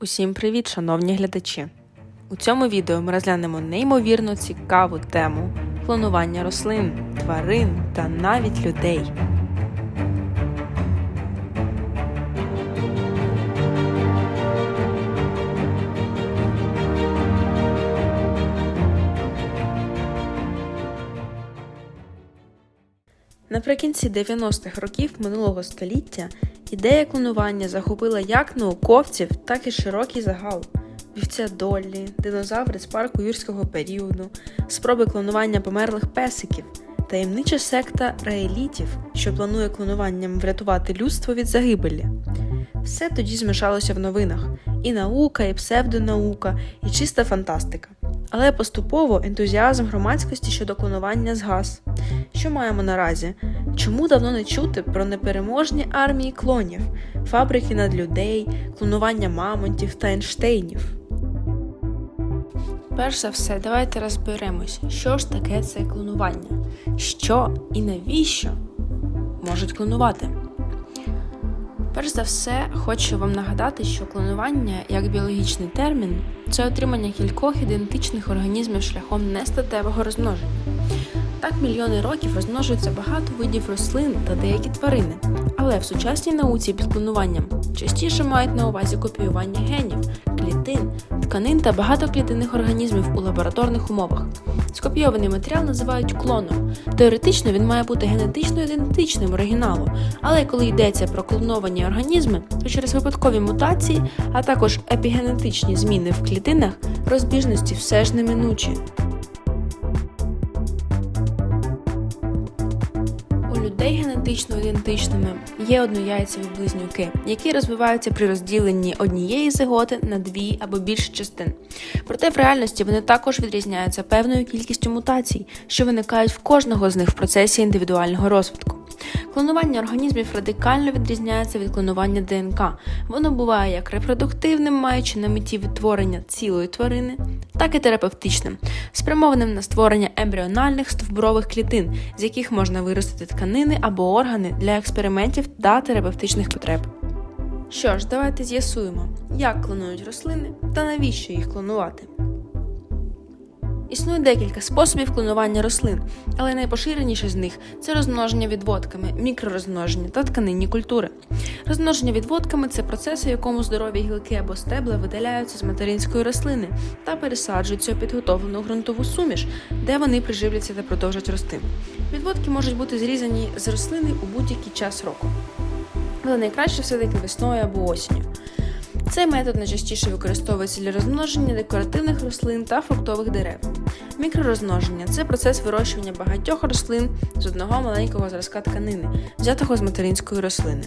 Усім привіт, шановні глядачі! У цьому відео ми розглянемо неймовірно цікаву тему клонування рослин, тварин та навіть людей. Наприкінці 90-х років минулого століття ідея клонування захопила як науковців, так і широкий загал. Вівця Доллі, динозаври з парку юрського періоду, спроби клонування померлих песиків, таємнича секта раелітів, що планує клонуванням врятувати людство від загибелі. Все тоді змішалося в новинах: і наука, і псевдонаука, і чиста фантастика. Але поступово ентузіазм громадськості щодо клонування згас. Що маємо наразі? Чому давно не чути про непереможні армії клонів, фабрики над людей, клонування мамонтів та Ейнштейнів? Перш за все, давайте розберемось, що ж таке це клонування, що і навіщо можуть клонувати. Перш за все, хочу вам нагадати, що клонування як біологічний термін це отримання кількох ідентичних організмів шляхом нестатевого розмноження. Так мільйони років розмножується багато видів рослин та деякі тварини, але в сучасній науці під клонуванням частіше мають на увазі копіювання генів, клітин, тканин та багатоклітинних організмів у лабораторних умовах. Скопійований матеріал називають клоном. Теоретично він має бути генетично ідентичним оригіналу, але коли йдеться про клоновані організми, то через випадкові мутації, а також епігенетичні зміни в клітинах, розбіжності все ж неминучі. Людей генетично ідентичними є однояйцеві близнюки, які розвиваються при розділенні однієї зиготи на дві або більше частин. Проте в реальності вони також відрізняються певною кількістю мутацій, що виникають в кожного з них в процесі індивідуального розвитку. Клонування організмів радикально відрізняється від клонування ДНК. Воно буває як репродуктивним, маючи на меті відтворення цілої тварини, так і терапевтичним, спрямованим на створення ембріональних стовбурових клітин, з яких можна виростити тканини або органи для експериментів та терапевтичних потреб. Що ж, давайте з'ясуємо, як клонують рослини та навіщо їх клонувати. Існує декілька способів клонування рослин, але найпоширеніший з них це розмноження відводками, мікророзмноження та тканинні культури. Розмноження відводками це процес, у якому здорові гілки або стебла видаляються з материнської рослини та пересаджуються у підготовлену ґрунтову суміш, де вони приживляться та продовжать рости. Відводки можуть бути зрізані з рослини у будь-який час року, але найкраще все-таки весною або осінню. Цей метод найчастіше використовується для розмноження декоративних рослин та фруктових дерев. Мікророзмноження це процес вирощування багатьох рослин з одного маленького зразка тканини, взятого з материнської рослини.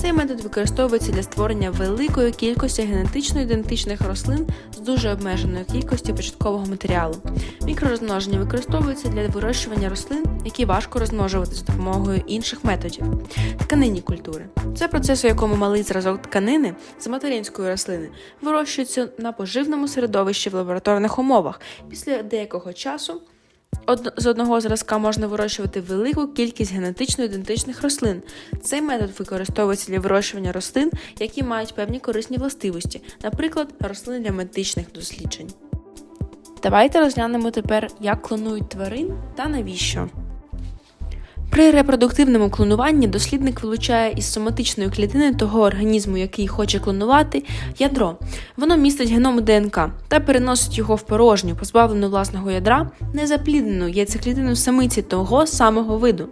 Цей метод використовується для створення великої кількості генетично ідентичних рослин з дуже обмеженою кількістю початкового матеріалу. Мікророзмноження використовується для вирощування рослин, які важко розмножувати за допомогою інших методів. Тканинні культури це процес, у якому малий зразок тканини з материнської рослини вирощується на поживному середовищі в лабораторних умовах. Після деякого часу з одного зразка можна вирощувати велику кількість генетично ідентичних рослин. Цей метод використовується для вирощування рослин, які мають певні корисні властивості, наприклад, рослини для медичних досліджень. Давайте розглянемо тепер, як клонують тварин та навіщо. При репродуктивному клонуванні дослідник вилучає із соматичної клітини того організму, який хоче клонувати, ядро. Воно містить геном ДНК та переносить його в порожню, позбавлену власного ядра, незапліднену яйцеклітину самиці того самого виду.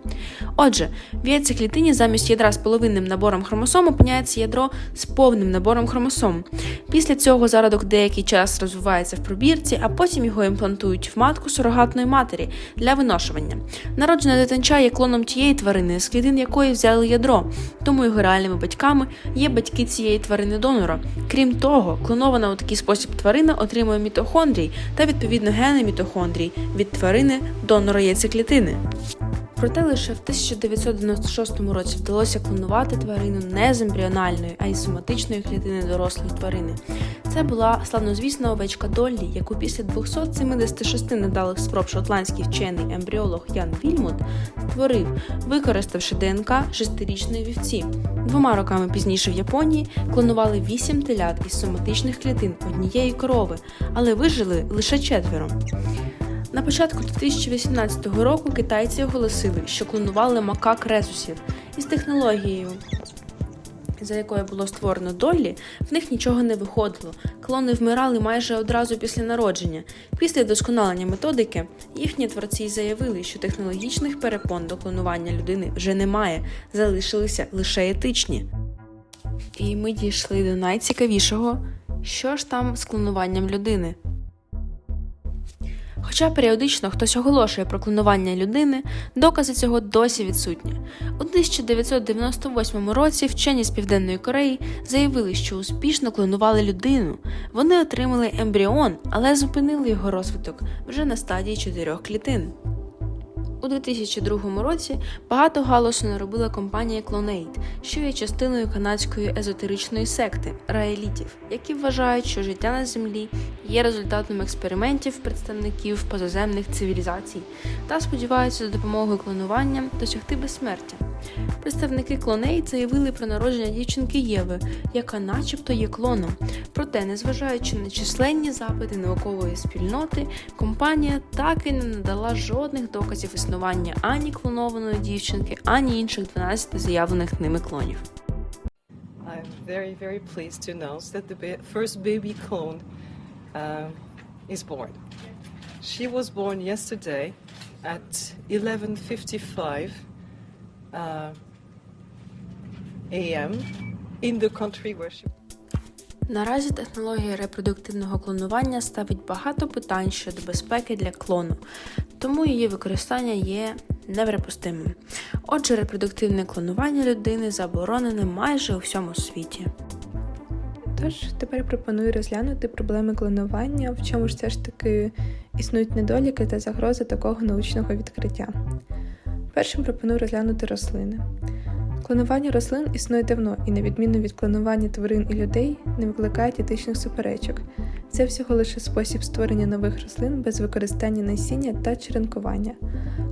Отже, в яйцеклітині замість ядра з половинним набором хромосом опиняється ядро з повним набором хромосом. Після цього зародок деякий час розвивається в пробірці, а потім його імплантують в матку сурогатної матері для виношування. Народжена дитинча є клоном тієї тварини, з клітин якої взяли ядро, тому його реальними батьками є батьки цієї тварини донора. Крім того, клонована у такий спосіб тварина отримує мітохондрій та відповідно гени мітохондрій від тварини донора яйцеклітини. Проте лише в 1996 році вдалося клонувати тварину не з ембріональної, а із соматичної клітини дорослої тварини. Це була славнозвісна овечка Доллі, яку після 276 недалих спроб шотландський вчений ембріолог Ян Вільмут створив, використавши ДНК шестирічної вівці. Двома роками пізніше в Японії клонували вісім телят із соматичних клітин однієї корови, але вижили лише четверо. На початку 2018 року китайці оголосили, що клонували макак резусів із технологією, за якою було створено Доллі, в них нічого не виходило. Клони вмирали майже одразу після народження. Після досконалення методики їхні творці заявили, що технологічних перепон до клонування людини вже немає, залишилися лише етичні. І ми дійшли до найцікавішого, що ж там з клонуванням людини. Хоча періодично хтось оголошує про клонування людини, докази цього досі відсутні. У 1998 році вчені з Південної Кореї заявили, що успішно клонували людину. Вони отримали ембріон, але зупинили його розвиток вже на стадії чотирьох клітин. У 2002 році багато галасу наробила компанія Clonate, що є частиною канадської езотеричної секти раелітів, які вважають, що життя на землі є результатом експериментів представників позаземних цивілізацій та сподіваються за допомогою клонування досягти безсмертя. Представники Clonate заявили про народження дівчинки Єви, яка начебто є клоном. Проте, незважаючи на численні запити наукової спільноти, компанія так і не надала жодних доказів існування ані клонованої дівчинки, ані інших 12 заявлених ними клонів. I'm very, very pleased to announce that the first baby clone uh, is born. She was born yesterday at 11:55 uh, a.m. in the country where she. Наразі технологія репродуктивного клонування ставить багато питань щодо безпеки для клону, тому її використання є неприпустимим. Отже, репродуктивне клонування людини заборонене майже у всьому світі. Тож тепер пропоную розглянути проблеми клонування, в чому ж все ж таки існують недоліки та загрози такого научного відкриття. Першим пропоную розглянути рослини. Клонування рослин існує давно і, на відміну від клонування тварин і людей, не викликає етичних суперечок. Це всього лише спосіб створення нових рослин без використання насіння та черенкування.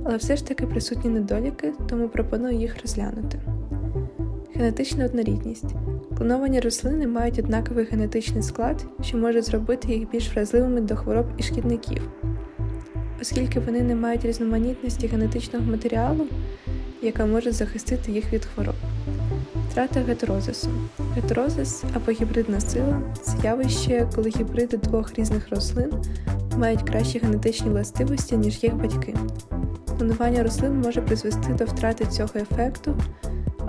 Але все ж таки присутні недоліки, тому пропоную їх розглянути. Генетична однорідність. Клоновані рослини мають однаковий генетичний склад, що може зробити їх більш вразливими до хвороб і шкідників. Оскільки вони не мають різноманітності генетичного матеріалу, яка може захистити їх від хвороб. Втрата гетерозису. Гетерозис або гібридна сила це явище, коли гібриди двох різних рослин мають кращі генетичні властивості, ніж їх батьки. Клонування рослин може призвести до втрати цього ефекту,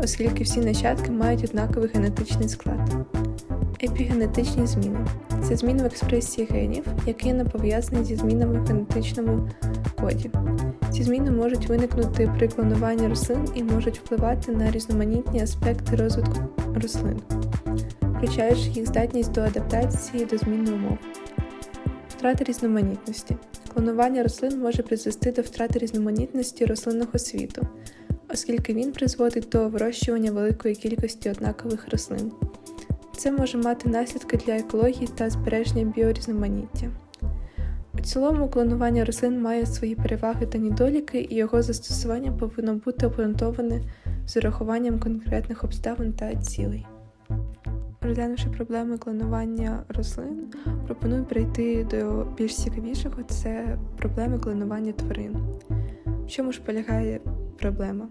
оскільки всі нащадки мають однаковий генетичний склад. Епігенетичні зміни це зміни в експресії генів, які не пов'язані зі змінами в генетичному коді. Ці зміни можуть виникнути при клонуванні рослин і можуть впливати на різноманітні аспекти розвитку рослин, включаючи їх здатність до адаптації до зміни умов. Втрата різноманітності. Клонування рослин може призвести до втрати різноманітності рослинного світу, оскільки він призводить до вирощування великої кількості однакових рослин. Це може мати наслідки для екології та збереження біорізноманіття. У цілому клонування рослин має свої переваги та недоліки, і його застосування повинно бути обґрунтоване з урахуванням конкретних обставин та цілей. Розглянувши проблеми клонування рослин, пропоную перейти до більш цікавішого це проблеми клонування тварин. В чому ж полягає проблема?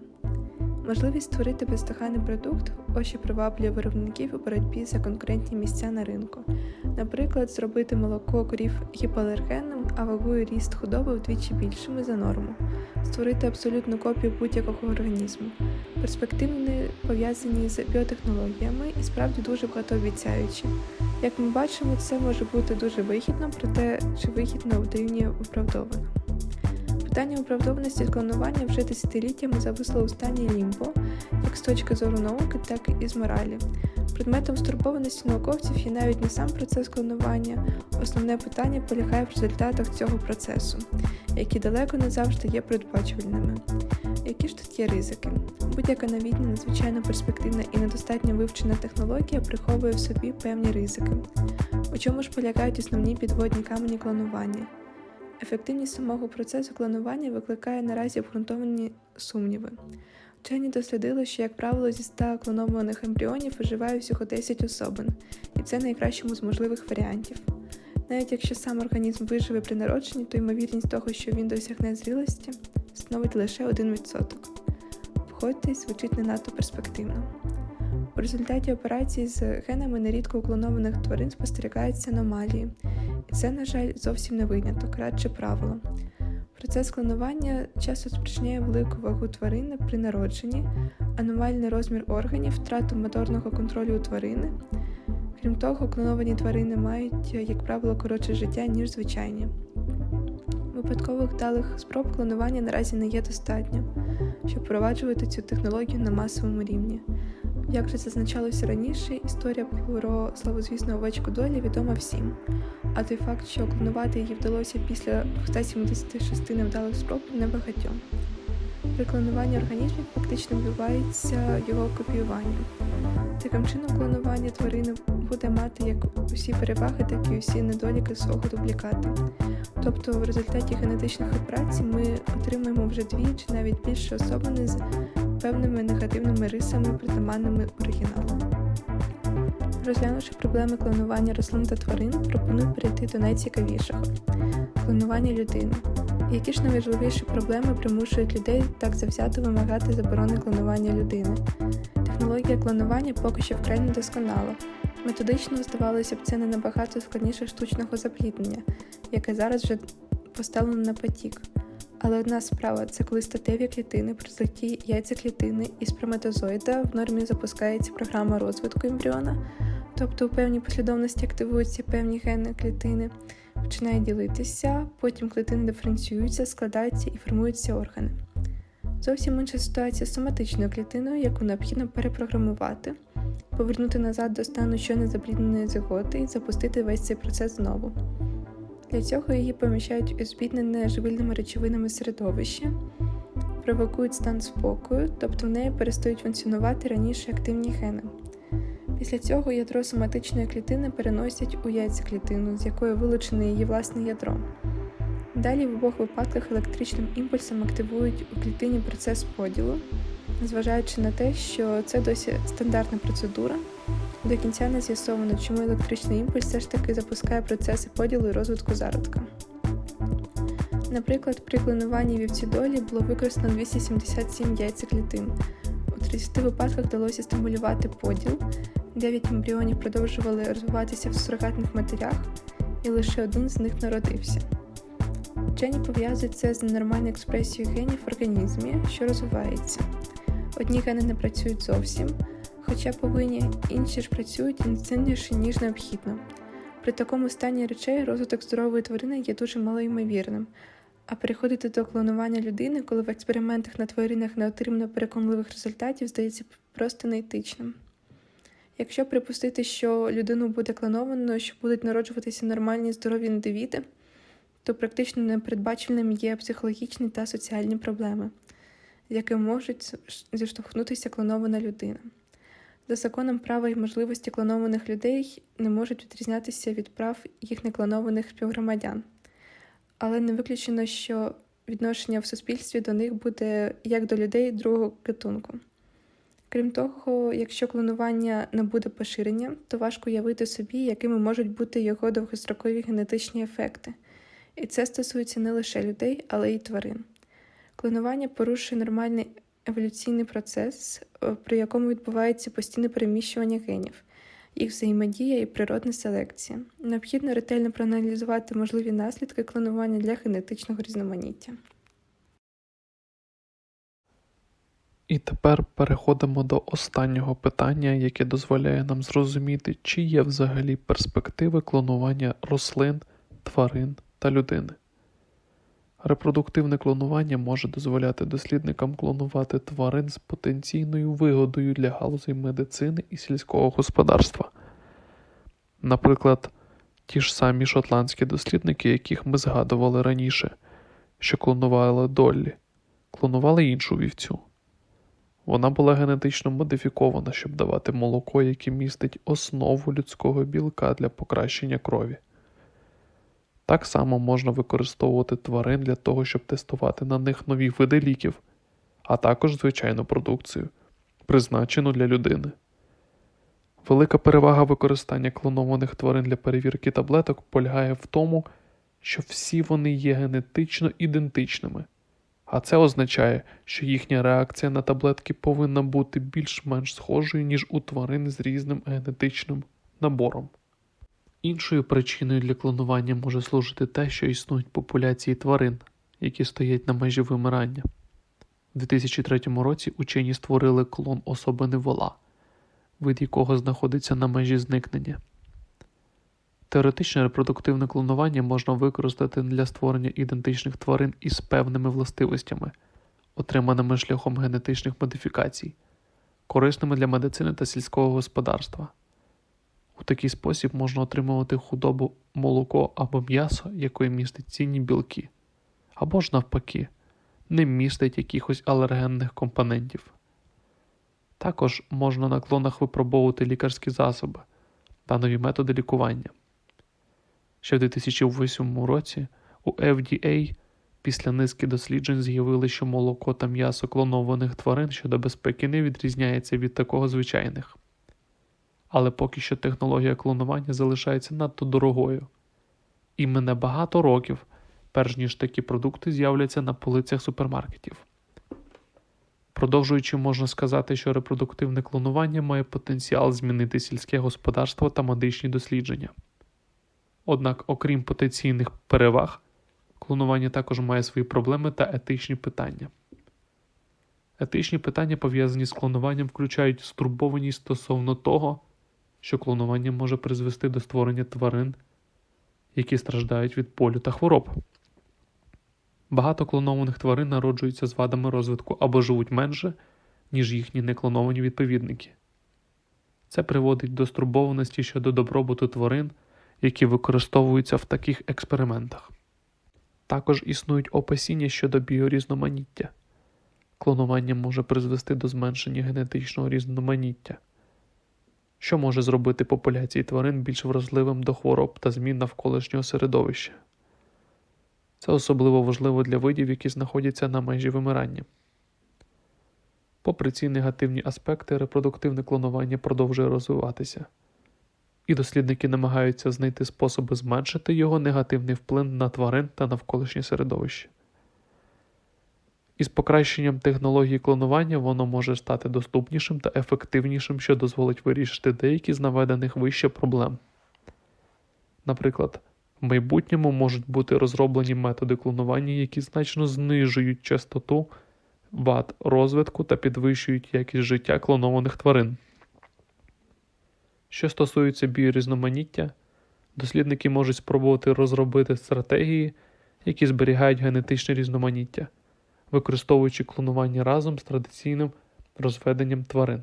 Можливість створити бездоганний продукт що приваблює виробників у боротьбі за конкурентні місця на ринку. Наприклад, зробити молоко корів гіпоалергенним, а вагу і ріст худоби вдвічі більшими за норму, створити абсолютну копію будь-якого організму. Перспективни пов'язані з біотехнологіями і справді дуже багатообіцяючі. Як ми бачимо, це може бути дуже вигідно, проте чи вигідно дорівнює виправдовано. Питання оправдованості клонування вже десятиліттями зависло у стані лімбо, як з точки зору науки, так і з моралі. Предметом стурбованості науковців є навіть не сам процес клонування, основне питання полягає в результатах цього процесу, які далеко не завжди є передбачувальними. Які ж тут є ризики? Будь-яка новітня, надзвичайно перспективна і недостатньо вивчена технологія приховує в собі певні ризики. У чому ж полягають основні підводні камені клонування? Ефективність самого процесу клонування викликає наразі обґрунтовані сумніви. Вчені дослідили, що, як правило, зі 100 клонованих ембріонів виживає всього 10 особин, і це найкращому з можливих варіантів. Навіть якщо сам організм виживе при народженні, то ймовірність того, що він досягне зрілості, становить лише 1%. Погодьтесь, звучить не надто перспективно. У результаті операцій з генами нерідко у клонованих тварин спостерігаються аномалії, і це, на жаль, зовсім не виняток, радше правило. Процес клонування часто спричиняє велику вагу тварини при народженні, аномальний розмір органів, втрату моторного контролю у тварини. Крім того, клоновані тварини мають, як правило, коротше життя, ніж звичайні. Випадкових вдалих спроб клонування наразі не є достатньо, щоб впроваджувати цю технологію на масовому рівні. Як вже зазначалося раніше, історія про славозвісну овечку долі відома всім. А той факт, що клонувати її вдалося після 276 невдалих спроб, небагатьом. При клонуванні організмів фактично відбувається його копіювання. Таким чином, клонування тварини буде мати як усі переваги, так і усі недоліки свого дубліката. Тобто, в результаті генетичних операцій ми отримуємо вже дві чи навіть більше особини з певними негативними рисами, притаманними оригіналу. Розглянувши проблеми клонування рослин та тварин, пропоную перейти до найцікавішого клонування людини. Які ж найважливіші проблеми примушують людей так завзято вимагати заборони клонування людини? Технологія клонування поки що вкрай недосконала. Методично, здавалося б, це не набагато складніше штучного запліднення, яке зараз вже поставлено на потік. Але одна справа це коли статеві клітини при злитті яйцеклітини і сперматозоїда в нормі запускається програма розвитку ембріона, тобто у певній послідовності активуються певні гени клітини, починають ділитися, потім клітини диференціюються, складаються і формуються органи. Зовсім інша ситуація з соматичною клітиною, яку необхідно перепрограмувати, повернути назад до стану щойно заплідненої зиготи і запустити весь цей процес знову. Для цього її поміщають у збіднене живильними речовинами середовище, провокують стан спокою, тобто в неї перестають функціонувати раніше активні гени. Після цього ядро соматичної клітини переносять у яйцеклітину, з якої вилучене її власне ядро. Далі в обох випадках електричним імпульсом активують у клітині процес поділу, зважаючи на те, що це досі стандартна процедура, до кінця не з'ясовано, чому електричний імпульс все ж таки запускає процеси поділу і розвитку зародка. Наприклад, при клонуванні вівці долі було використано 277 яйцеклітин. У 30 випадках вдалося стимулювати поділ, 9 ембріонів продовжували розвиватися в сурогатних матерях, і лише один з них народився. Вчені пов'язують це з ненормальною експресією генів в організмі, що розвивається. Одні гени не працюють зовсім, хоча повинні, інші ж працюють інтенсивніше, ніж необхідно. При такому стані речей розвиток здорової тварини є дуже малоймовірним, а переходити до клонування людини, коли в експериментах на тваринах не отримано переконливих результатів, здається просто неетичним. Якщо припустити, що людину буде клоновано, що будуть народжуватися нормальні здорові індивіди, то практично непередбаченим є психологічні та соціальні проблеми, з якими можуть зіштовхнутися клонована людина. За законом права і можливості клонованих людей не можуть відрізнятися від прав їх неклонованих співгромадян, але не виключено, що відношення в суспільстві до них буде як до людей другого гатунку. Крім того, якщо клонування не буде поширення, то важко уявити собі, якими можуть бути його довгострокові генетичні ефекти. І це стосується не лише людей, але й тварин. Клонування порушує нормальний еволюційний процес, е, при якому відбувається постійне переміщування генів, їх взаємодія і природна селекція. Необхідно ретельно проаналізувати можливі наслідки клонування для генетичного різноманіття. І тепер переходимо до останнього питання, яке дозволяє нам зрозуміти, чи є взагалі перспективи клонування рослин, тварин та людини. Репродуктивне клонування може дозволяти дослідникам клонувати тварин з потенційною вигодою для галузей медицини і сільського господарства. Наприклад, ті ж самі шотландські дослідники, яких ми згадували раніше, що клонували Доллі, клонували іншу вівцю. Вона була генетично модифікована, щоб давати молоко, яке містить основу людського білка для покращення крові. Так само можна використовувати тварин для того, щоб тестувати на них нові види ліків, а також звичайну продукцію, призначену для людини. Велика перевага використання клонованих тварин для перевірки таблеток полягає в тому, що всі вони є генетично ідентичними, а це означає, що їхня реакція на таблетки повинна бути більш-менш схожою, ніж у тварин з різним генетичним набором. Іншою причиною для клонування може служити те, що існують популяції тварин, які стоять на межі вимирання. У 2003 році учені створили клон особини вола, вид якого знаходиться на межі зникнення. Теоретичне репродуктивне клонування можна використати для створення ідентичних тварин із певними властивостями, отриманими шляхом генетичних модифікацій, корисними для медицини та сільського господарства. Такий спосіб можна отримувати худобу молоко або м'ясо, якої містить цінні білки, або ж навпаки, не містить якихось алергенних компонентів. Також можна на клонах випробовувати лікарські засоби та нові методи лікування. Ще в 2008 році у FDA після низки досліджень з'явили, що молоко та м'ясо клонованих тварин щодо безпеки не відрізняється від такого звичайних. Але поки що технологія клонування залишається надто дорогою. І мине багато років, перш ніж такі продукти з'являться на полицях супермаркетів. Продовжуючи, можна сказати, що репродуктивне клонування має потенціал змінити сільське господарство та медичні дослідження. Однак, окрім потенційних переваг, клонування також має свої проблеми та етичні питання. Етичні питання, пов'язані з клонуванням, включають стурбованість стосовно того, що клонування може призвести до створення тварин, які страждають від болю та хвороб. Багато клонованих тварин народжуються з вадами розвитку або живуть менше, ніж їхні неклоновані відповідники. Це приводить до стурбованості щодо добробуту тварин, які використовуються в таких експериментах. Також існують опасіння щодо біорізноманіття. Клонування може призвести до зменшення генетичного різноманіття, що може зробити популяції тварин більш вразливим до хвороб та змін навколишнього середовища. Це особливо важливо для видів, які знаходяться на межі вимирання. Попри ці негативні аспекти, репродуктивне клонування продовжує розвиватися, і дослідники намагаються знайти способи зменшити його негативний вплив на тварин та навколишнє середовище. Із покращенням технології клонування воно може стати доступнішим та ефективнішим, що дозволить вирішити деякі з наведених вище проблем. Наприклад, в майбутньому можуть бути розроблені методи клонування, які значно знижують частоту вад розвитку та підвищують якість життя клонованих тварин. Що стосується біорізноманіття, дослідники можуть спробувати розробити стратегії, які зберігають генетичне різноманіття, використовуючи клонування разом з традиційним розведенням тварин.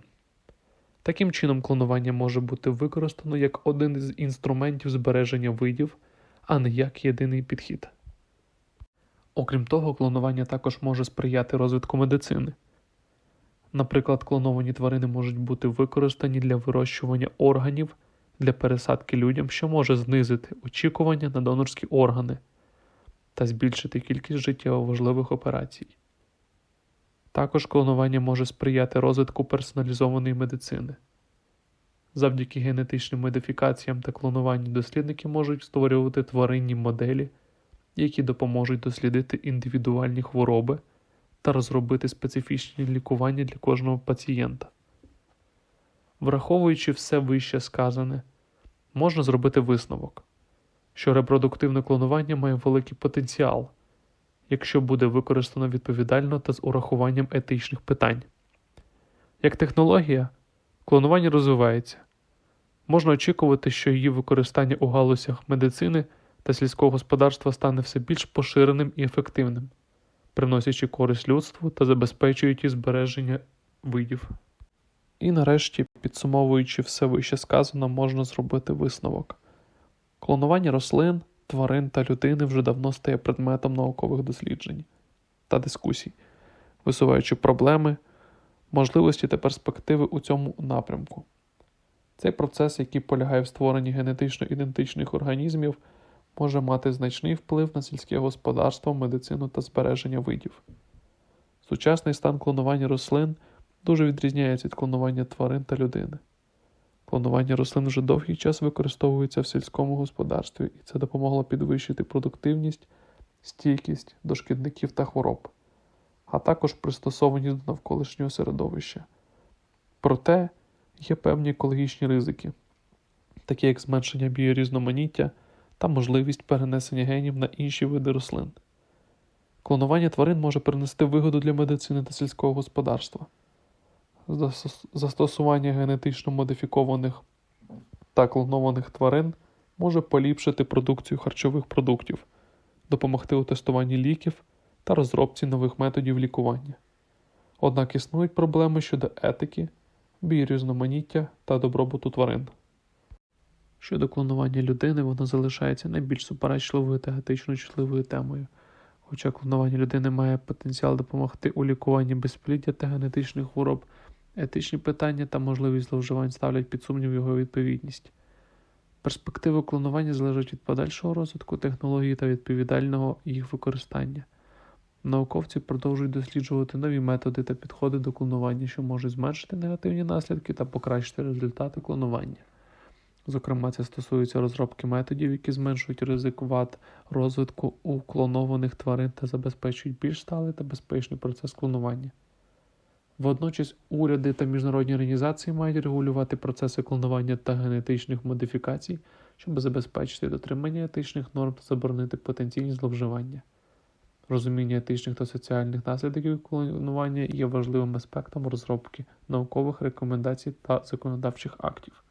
Таким чином, клонування може бути використано як один із інструментів збереження видів, а не як єдиний підхід. Окрім того, клонування також може сприяти розвитку медицини. Наприклад, клоновані тварини можуть бути використані для вирощування органів для пересадки людям, що може знизити очікування на донорські органи та збільшити кількість життєво важливих операцій. Також клонування може сприяти розвитку персоналізованої медицини. Завдяки генетичним модифікаціям та клонуванню дослідники можуть створювати тваринні моделі, які допоможуть дослідити індивідуальні хвороби та розробити специфічні лікування для кожного пацієнта. Враховуючи все вище сказане, можна зробити висновок, що репродуктивне клонування має великий потенціал, якщо буде використано відповідально та з урахуванням етичних питань. Як технологія, клонування розвивається. Можна очікувати, що її використання у галузях медицини та сільського господарства стане все більш поширеним і ефективним, приносячи користь людству та забезпечуючи збереження видів. І нарешті, підсумовуючи все вище сказано, можна зробити висновок. Клонування рослин, тварин та людини вже давно стає предметом наукових досліджень та дискусій. висуваючи проблеми, можливості та перспективи у цьому напрямку. Цей процес, який полягає в створенні генетично ідентичних організмів, може мати значний вплив на сільське господарство, медицину та збереження видів. Сучасний стан клонування рослин дуже відрізняється від клонування тварин та людини. Клонування рослин вже довгий час використовується в сільському господарстві, і це допомогло підвищити продуктивність, стійкість до шкідників та хвороб, а також пристосованість до навколишнього середовища. Проте є певні екологічні ризики, такі як зменшення біорізноманіття та можливість перенесення генів на інші види рослин. Клонування тварин може принести вигоду для медицини та сільського господарства. Застос- Застосування генетично модифікованих та клонованих тварин може поліпшити продукцію харчових продуктів, допомогти у тестуванні ліків та розробці нових методів лікування. Однак існують проблеми щодо етики, біорізноманіття та добробуту тварин. Щодо клонування людини, воно залишається найбільш суперечливою та етично чутливою темою. Хоча клонування людини має потенціал допомогти у лікуванні безпліддя та генетичних хвороб, етичні питання та можливість зловживань ставлять під сумнів його відповідність. Перспективи клонування залежать від подальшого розвитку технологій та відповідального їх використання. Науковці продовжують досліджувати нові методи та підходи до клонування, що можуть зменшити негативні наслідки та покращити результати клонування. Зокрема, це стосується розробки методів, які зменшують ризик вад розвитку у клонованих тварин та забезпечують більш сталий та безпечний процес клонування. Водночас уряди та міжнародні організації мають регулювати процеси клонування та генетичних модифікацій, щоб забезпечити дотримання етичних норм та заборонити потенційні зловживання. Розуміння етичних та соціальних наслідків клонування є важливим аспектом розробки наукових рекомендацій та законодавчих актів.